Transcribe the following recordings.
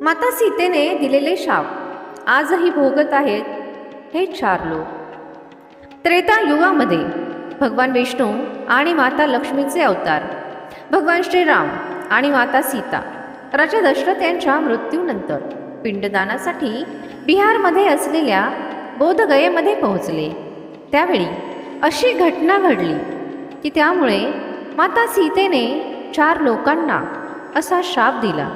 माता सीतेने दिलेले शाप. आजही भोगत आहेत हे चार लोक. त्रेता युगामध्ये भगवान विष्णू आणि माता लक्ष्मीचे अवतार. भगवान श्रीराम आणि माता सीता राजा दशरथ यांच्या मृत्यूनंतर पिंडदानासाठी बिहारमध्ये असलेल्या बोधगयेमध्ये पोहोचले. त्यावेळी अशी घटना घडली की त्यामुळे माता सीतेने चार लोकांना असा शाप दिला.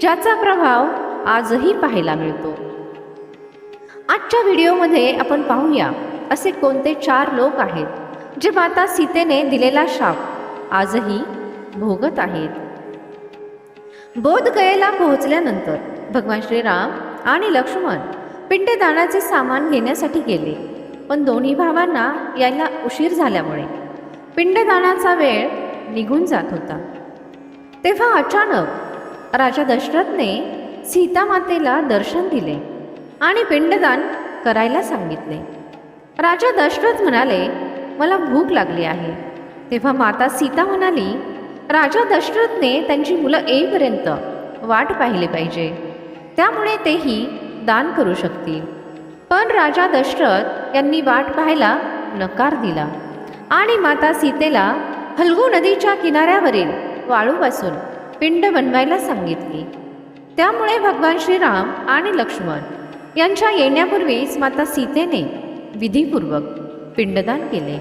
ज्याचा प्रभाव आजही पाहायला मिळतो. आजच्या व्हिडिओमध्ये आपण पाहूया असे कोणते चार लोक आहेत जे माता सीतेने दिलेला शाप आजही भोगत आहेत. बोधगयेला पोहोचल्यानंतर भगवान श्रीराम आणि लक्ष्मण पिंडदानाचे सामान घेण्यासाठी गेले पण दोन्ही भावांना यायला उशीर झाल्यामुळे पिंडदानाचा वेळ निघून जात होता. तेव्हा अचानक राजा दशरथने सीतामातेला दर्शन दिले आणि पिंडदान करायला सांगितले. राजा दशरथ म्हणाले मला भूक लागली आहे. तेव्हा माता सीता म्हणाली राजा दशरथने त्यांची मुलं येईपर्यंत वाट पाहिली पाहिजे. त्यामुळे तेही दान करू शकतील. पण राजा दशरथ यांनी वाट पाहायला नकार दिला आणि माता सीतेला हलगू नदीच्या किनाऱ्यावरील वाळूपासून पिंड बनवायला सांगितली. त्यामुळे भगवान श्रीराम आणि लक्ष्मण यांच्या येण्यापूर्वीच माता सीतेने विधीपूर्वक पिंडदान केले.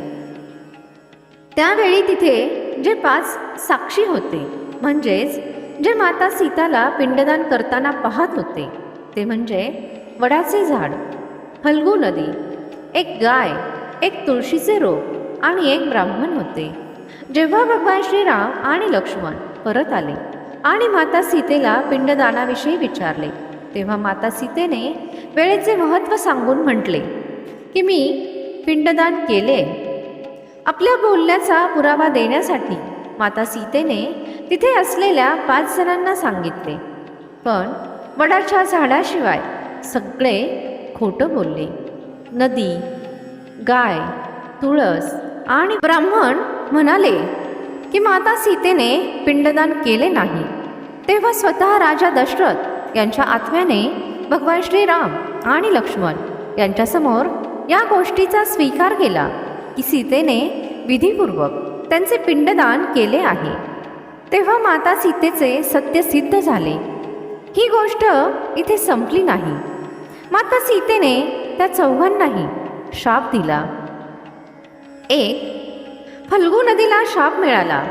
त्यावेळी तिथे जे पाच साक्षी होते म्हणजेच जे माता सीताला पिंडदान करताना पाहत होते ते म्हणजे वडाचे झाड फल्गू नदी एक गाय एक तुळशीचे रोप आणि एक ब्राह्मण होते. जेव्हा भगवान श्रीराम आणि लक्ष्मण परत आले आणि माता सीतेला पिंडदानाविषयी विचारले. तेव्हा माता सीतेने वेळेचे महत्त्व सांगून म्हटले की मी पिंडदान केले. आपल्या बोलण्याचा पुरावा देण्यासाठी माता सीतेने तिथे असलेल्या पाच जणांना सांगितले. पण वडाच्या झाडाशिवाय सगळे खोटं बोलले. नदी गाय तुळस आणि ब्राह्मण म्हणाले की माता सीतेने पिंडदान केले नाही. तेव्हा स्वतः राजा दशरथ यांच्या आत्म्याने भगवान श्रीराम आणि लक्ष्मण यांच्यासमोर या गोष्टीचा स्वीकार केला की सीतेने विधीपूर्वक त्यांचे पिंडदान केले आहे. तेव्हा माता सीतेचे सत्य सिद्ध झाले. ही गोष्ट इथे संपली नाही. माता सीतेने त्या चौघांनाही शाप दिला. एक फल्गू नदीला शाप मिळाला.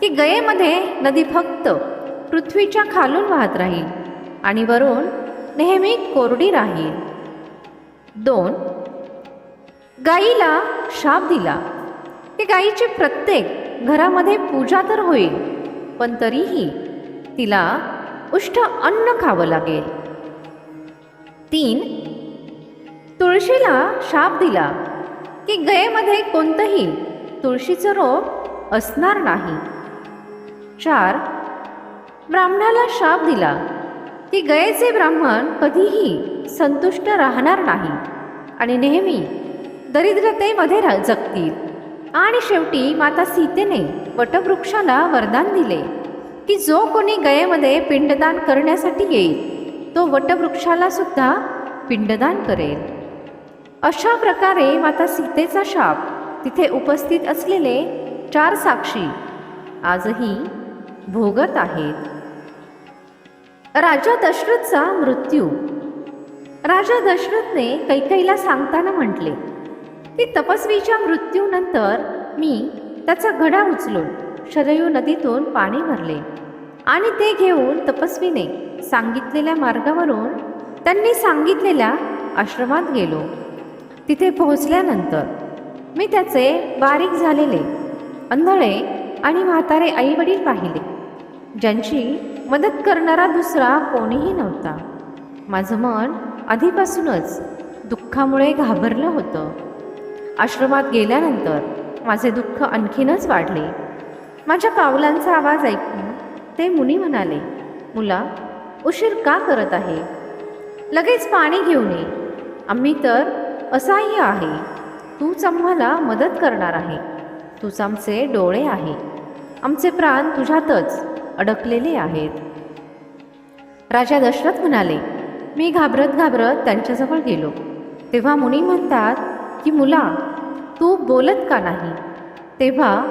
की गयेमध्ये नदी फक्त पृथ्वीच्या खालून वाहत राहील आणि वरून नेहमी कोरडी राहील. दोन गाईला शाप दिला. की गाईची प्रत्येक घरामध्ये पूजा तर होईल पण तरीही तिला उष्ट अन्न खावं लागेल. तीन तुळशीला शाप दिला. की गयेमध्ये कोणतंही तुळशीचं रोप असणार नाही. चार ब्राह्मणाला शाप दिला. की गयेचे ब्राह्मण कधीही संतुष्ट राहणार नाही. आणि नेहमी दरिद्रतेमध्ये रा जगतील. आणि शेवटी माता सीतेने वटवृक्षाला वरदान दिले की जो कोणी गयेमध्ये पिंडदान करण्यासाठी येईल तो वटवृक्षाला सुद्धा पिंडदान करेल. अशा प्रकारे माता सीतेचा शाप तिथे उपस्थित असलेले चार साक्षी आजही भोगत आहेत. राजा दशरथचा मृत्यू. राजा दशरथने कैकईला सांगताना म्हटले की तपस्वीच्या मृत्यूनंतर मी त्याचा घडा उचलून शरयू नदीतून पाणी भरले आणि ते घेऊन तपस्वीने सांगितलेल्या मार्गावरून त्यांनी सांगितलेल्या आश्रमात गेलो. तिथे पोहोचल्यानंतर मी त्याचे बारीक झालेले अंधळे आणि म्हातारे आईवडील पाहिले. ज्यांची मदत करणारा दुसरा कोणीही नव्हता. माझं मन आधीपासूनच दुःखामुळे घाबरलं होतं. आश्रमात गेल्यानंतर माझे दुःख आणखीनच वाढले. माझ्या पावलांचा आवाज ऐकून ते मुनी म्हणाले मुला उशीर का करत आहे? लगेच पाणी घेऊन ये. आम्ही तर असह्य आहे. तूच आम्हाला मदत करणार आहे. तूच आमचे डोळे आहे. आमचे प्राण तुझ्यातच अडकलेले आहेत. राजा दशरथ म्हणाले मी घाबरत घाबरत त्यांच्याजवळ गेलो. तेव्हा मुनी म्हणतात की मुला तू बोलत का नाही? तेव्हा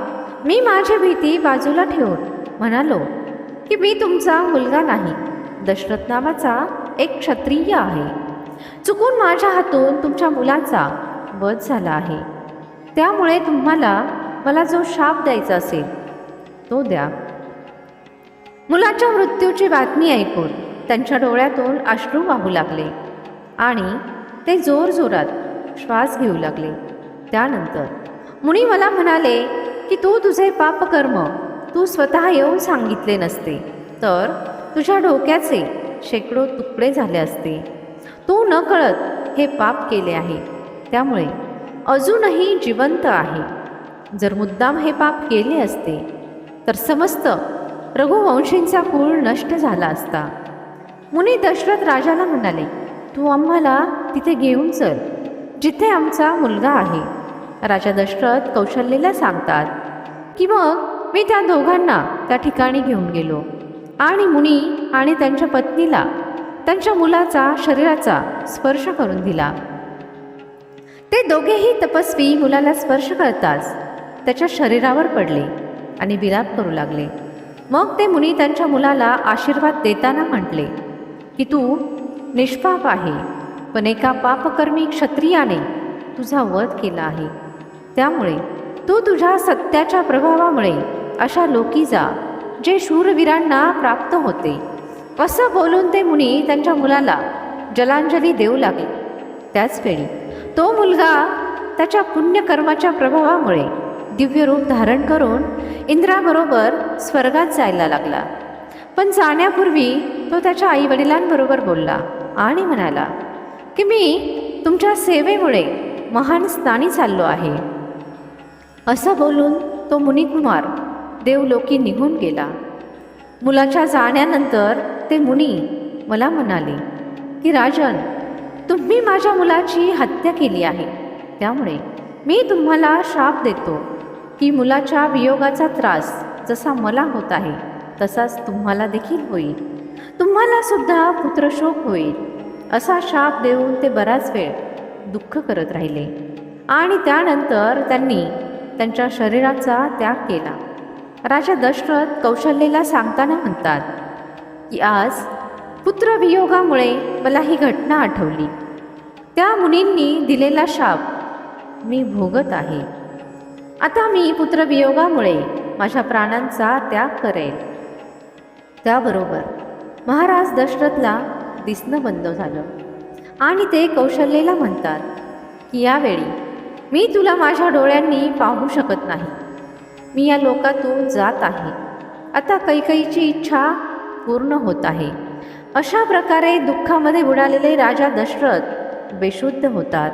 मी माझी भीती बाजूला ठेवून म्हणालो की मी तुमचा मुलगा नाही. दशरथ नावाचा एक क्षत्रिय आहे. चुकून माझ्या हातून तुमच्या मुलाचा वध झाला आहे. त्यामुळे तुम्हाला मला जो शाप द्यायचा असेल तो द्या. मुलाच्या मृत्यूची बातमी ऐकून त्यांच्या डोळ्यातून अश्रू वाहू लागले आणि ते जोरजोरात श्वास घेऊ लागले. त्यानंतर मुनी मला म्हणाले की तू तुझे पापकर्म तू स्वतः येऊन सांगितले नसते तर तुझ्या डोक्याचे शेकडो तुकडे झाले असते. तू न कळत हे पाप केले आहे. त्यामुळे अजूनही जिवंत आहे. जर मुद्दाम हे पाप केले असते तर समस्त रघुवंशींचा कुळ नष्ट झाला असता. मुनी दशरथ राजाला म्हणाले तू आम्हाला तिथे घेऊन चल जिथे आमचा मुलगा आहे. राजा दशरथ कौशल्येला सांगतात की मग मी त्या दोघांना त्या ठिकाणी घेऊन गेलो. आणि मुनी आणि त्यांच्या पत्नीला त्यांच्या मुलाचा शरीराचा स्पर्श करून दिला. ते दोघेही तपस्वी मुलाला स्पर्श करताच त्याच्या शरीरावर पडले आणि विलाप करू लागले. मग ते मुनी त्यांच्या मुलाला आशीर्वाद देताना म्हटले की तू निष्पाप आहे पण एका पापकर्मी क्षत्रियाने तुझा वध केला आहे. त्यामुळे तू तुझ्या सत्याच्या प्रभावामुळे अशा लोकी जा जे शूरवीरांना प्राप्त होते. असं बोलून ते मुनी त्यांच्या मुलाला जलांजली देऊ लागले. त्याचवेळी तो मुलगा त्याच्या पुण्यकर्माच्या प्रभावामुळे दिव्य रूप धारण करून इंद्राबरोबर स्वर्गात जायला लागला. पण जाण्यापूर्वी तो त्याच्या आईवडिलांबरोबर बोलला आणि म्हणाला की मी तुमच्या सेवेमुळे महान स्थानी चाललो आहे. असं बोलून तो मुनिकुमार देवलोकी निघून गेला. मुलाच्या जाण्यानंतर ते मुनी मला म्हणाले की राजन तुम्ही माझ्या मुलाची हत्या केली आहे. त्यामुळे मी तुम्हाला शाप देतो. की मुलाच्या वियोगाचा त्रास जसा मला होत आहे तसाच तुम्हाला देखील होईल. तुम्हाला सुद्धा पुत्रशोक होईल. असा शाप देऊन ते बराच वेळ दुःख करत राहिले. आणि त्यानंतर त्यांनी त्यांच्या शरीराचा त्याग केला. राजा दशरथ कौशल्येला सांगताना म्हणतात की आज पुत्रवियोगामुळे मला ही घटना आठवली. त्या मुनींनी दिलेला शाप मी भोगत आहे. आता मी पुत्रवियोगामुळे माझ्या प्राणांचा त्याग करेल. त्याबरोबर महाराज दशरथला दिसणं बंद झालं. आणि ते कौशल्येला म्हणतात की यावेळी मी तुला माझ्या डोळ्यांनी पाहू शकत नाही. मी या लोकातून जात आहे. आता कैकईची इच्छा पूर्ण होत आहे. अशा प्रकारे दुःखामध्ये बुडालेले राजा दशरथ बेशुद्ध होतात.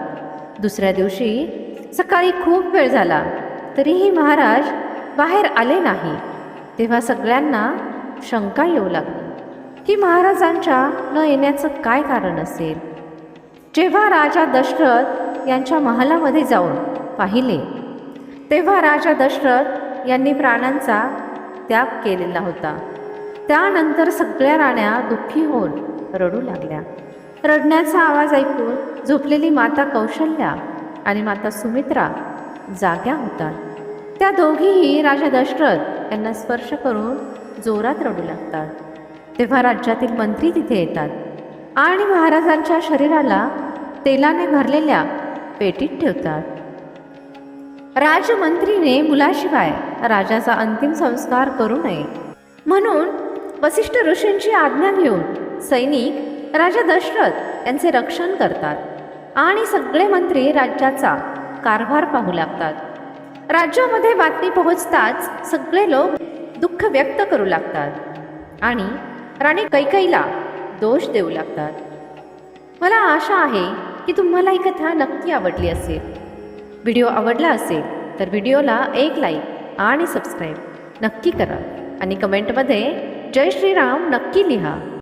दुसऱ्या दिवशी सकाळी खूप वेळ झाला तरीही महाराज बाहेर आले नाही. तेव्हा सगळ्यांना शंका येऊ लागली की महाराजांच्या न येण्याचं काय कारण असेल? जेव्हा राजा दशरथ यांच्या महालामध्ये जाऊन पाहिले तेव्हा राजा दशरथ यांनी प्राणांचा त्याग केलेला होता. त्यानंतर सगळ्या राण्या दुःखी होऊन रडू लागल्या. रडण्याचा आवाज ऐकून झोपलेली माता कौशल्या आणि माता सुमित्रा जाग्या होतात. त्या दोघीही राजा दशरथ यांना स्पर्श करून जोरात रडू लागतात. तेव्हा राज्यातील मंत्री तिथे येतात आणि महाराजांच्या शरीराला तेलाने भरलेल्या पेटीत ठेवतात. राजमंत्रीने मुलाशिवाय राजाचा अंतिम संस्कार करू नये. म्हणून वसिष्ठ ऋषींची आज्ञा घेऊन सैनिक राजा दशरथ यांचे रक्षण करतात आणि सगळे मंत्री राज्याचा कारभार पाहू लागतात. राज्यामध्ये बातमी पोहोचताच सगळे लोक दुःख व्यक्त करू लागतात आणि राणी कैकईला दोष देऊ लागतात. मला आशा आहे की तुम्हाला ही कथा नक्की आवडली असेल. व्हिडिओ आवडला असेल तर व्हिडिओला एक लाईक आणि सबस्क्राईब नक्की करा आणि कमेंटमध्ये जय श्रीराम नक्की लिहा.